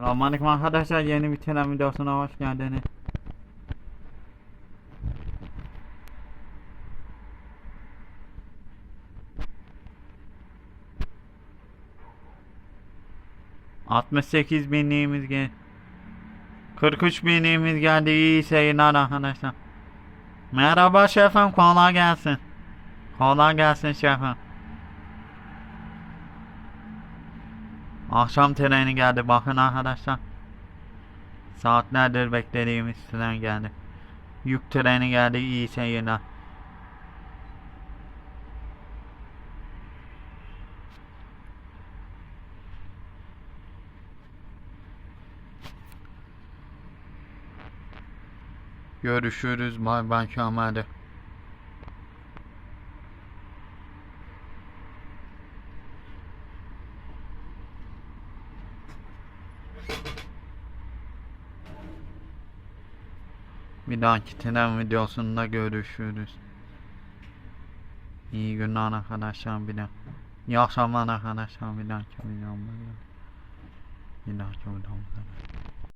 Selamünaleyküm arkadaşlar yeni bir tren videosuna hoş geldiniz. ...68 binliğimiz gel... ...43 binliğimiz geldi iyi seyirler arkadaşlar. Merhaba şefim kolay gelsin. Kolay gelsin şefim. Akşam treni geldi bakın arkadaşlar. Saatlerdir beklediğimiz tren geldi. Yük treni geldi iyi seyirler. Görüşürüz bay bay Kemal'de. Bir dahaki tren videosunda görüşürüz. İyi günler arkadaşlar bir de. İyi akşamlar arkadaşlar bir dahaki videomda. Bir dahaki videomda.